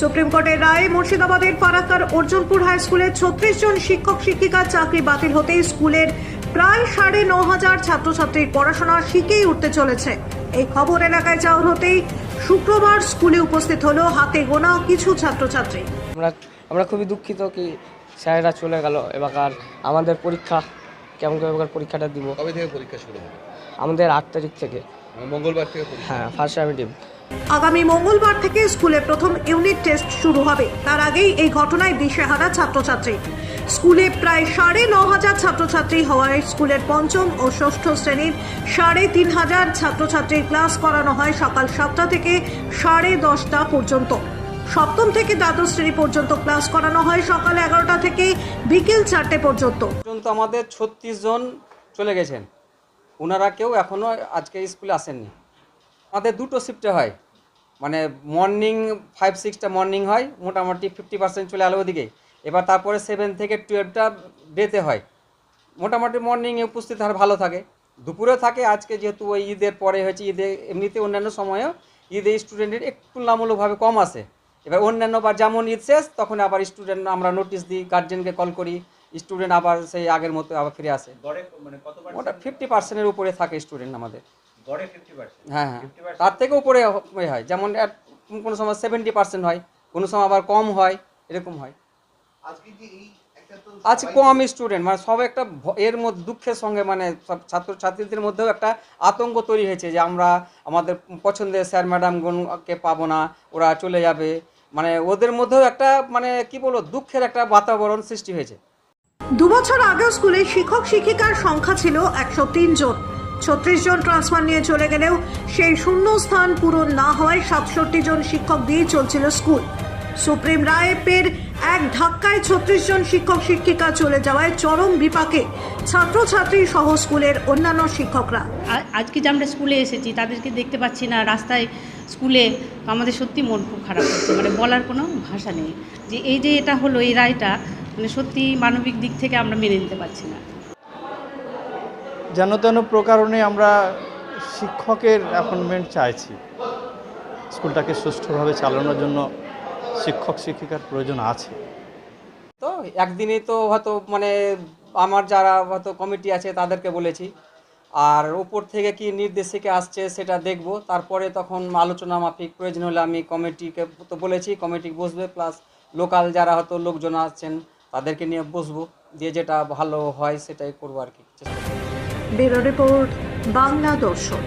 Supreme কোর্টের রায়ে মুর্শিদাবাদের ফারাক্কার অর্জুনপুর হাই স্কুলের ছত্রিশ জন শিক্ষক শিক্ষিকার চাকরি বাতিল হতেই স্কুলের প্রায় সাড়ে ন হাজার ছাত্রছাত্রীর পড়াশোনা শিখেই উঠতে চলেছে। এই খবর এলাকায় চাউর হতেই শুক্রবার স্কুলে উপস্থিত হলো হাতে গোনা কিছু ছাত্রছাত্রী। আমরা আমরা খুবই দুঃখিত কি স্যারেরা চলে গেল এবার আমাদের পরীক্ষা কেমন করে এবার পরীক্ষাটা দিব? কবে থেকে পরীক্ষা শুরু হবে? আমাদের আট তারিখ থেকে। মানে মঙ্গলবার থেকে পরীক্ষা? হ্যাঁ ফার্স্ট সামিটিভ আগামী মঙ্গলবার থেকে স্কুলে প্রথম ইউনিট টেস্ট শুরু হবে। তার আগেই এই ঘটনায় দিশেহারা ছাত্রছাত্রী। স্কুলে প্রায় সাড়ে ন হাজার ছাত্রছাত্রী হওয়ায় স্কুলের পঞ্চম ও ষষ্ঠ শ্রেণির সাড়ে তিন হাজার ছাত্রছাত্রীর ক্লাস করানো হয় সকাল সাতটা থেকে সাড়ে দশটা পর্যন্ত। সপ্তম থেকে দ্বাদশ শ্রেণি পর্যন্ত ক্লাস করানো হয় সকাল এগারোটা থেকে বিকেল চারটে পর্যন্ত। পর্যন্ত আমাদের ছত্রিশ জন চলে গেছেন। ওনারা কেউ এখনও আজকে স্কুলে আসেননি। আমাদের দুটো শিফটে হয়। মানে মর্নিং ফাইভ সিক্সটা মর্নিং হয়, মোটামুটি ফিফটি পার্সেন্ট চলে আলো ওদিকে। এবার তারপরে সেভেন থেকে টুয়েলভটা ডেতে হয়। মোটামুটি মর্নিংয়ে উপস্থিত আর ভালো থাকে। দুপুরে থাকে, আজকে যেহেতু ওই ঈদের পরে হয়েছে, ঈদে এমনিতে অন্যান্য সময়েও ঈদে স্টুডেন্টের একটু তুলনামূলকভাবে কম আসে। এবার অন্যান্য বার যেমন ঈদ শেষ তখন আবার স্টুডেন্ট আমরা নোটিশ দিই গার্জেনকে কল করি স্টুডেন্ট আবার সেই আগের মতো আবার ফিরে আসে। গড়ে মানে ওটা ফিফটি পার্সেন্টের উপরে থাকে স্টুডেন্ট আমাদের। হ্যাঁ হ্যাঁ। তার থেকে উপরে হয়। যেমন কোনো সময় সেভেন্টি পার্সেন্ট হয় কোনো সময় আবার কম হয় এরকম হয়। আজ কম স্টুডেন্ট মানে সব একটা এর মধ্যে দুঃখের সঙ্গে মানে সব ছাত্রছাত্রীদের মধ্যেও একটা আতঙ্ক তৈরি হয়েছে যে আমরা আমাদের পছন্দের স্যার ম্যাডামগণকে পাবো না ওরা চলে যাবে। মানে ওদের মধ্যেও একটা মানে কি বলব, দুঃখের একটা বাতাবরণ সৃষ্টি হয়েছে। দুবছর আগেও স্কুলে শিক্ষক, শিক্ষিকার সংখ্যা ছিল একশো তিন জন। ছত্রিশ জন ট্রান্সফার নিয়ে চলে গেলেও সেই শূন্য স্থান পূরণ না হওয়ায় সাতষট্টি জন শিক্ষক দিয়ে চলছিল স্কুল। সুপ্রিম রায় এক ধাক্কায় ছত্রিশ জন শিক্ষক শিক্ষিকা চলে যাওয়ায় চরম বিপাকে ছাত্রছাত্রী সহ স্কুলের অন্যান্য শিক্ষকরা। আজকে যে আমরা স্কুলে এসেছি তাদেরকে দেখতে পাচ্ছি না রাস্তায় স্কুলে আমাদের সত্যি মন খুব খারাপ হচ্ছে। মানে বলার কোনো ভাষা নেই যে এই যে এটা হলো এই রায়টা মানে সত্যি মানবিক দিক থেকে আমরা মেনে নিতে পারছি না। যেন তেন প্রকারণে আমরা শিক্ষকের অ্যাপয়েন্টমেন্ট চাইছি। স্কুলটাকে সুষ্ঠুভাবে চালানোর জন্য শিক্ষক শিক্ষিকার প্রয়োজন আছে। তো একদিনে তো হয়তো মানে আমার যারা হয়তো কমিটি আছে তাদেরকে বলেছি। আর উপর থেকে কি নির্দেশিকা আসছে সেটা দেখব। তারপরে তখন আলোচনা মাফিক প্রয়োজন হলে আমি কমিটিকে তো বলেছি কমিটি বসবে প্লাস লোকাল যারা হয়তো লোকজন আছেন তাদেরকে নিয়ে বসবো। দিয়ে যেটা ভালো হয় সেটাই করব আর কি। চেষ্টা করব। রিপোর্ট বাংলা দর্শন।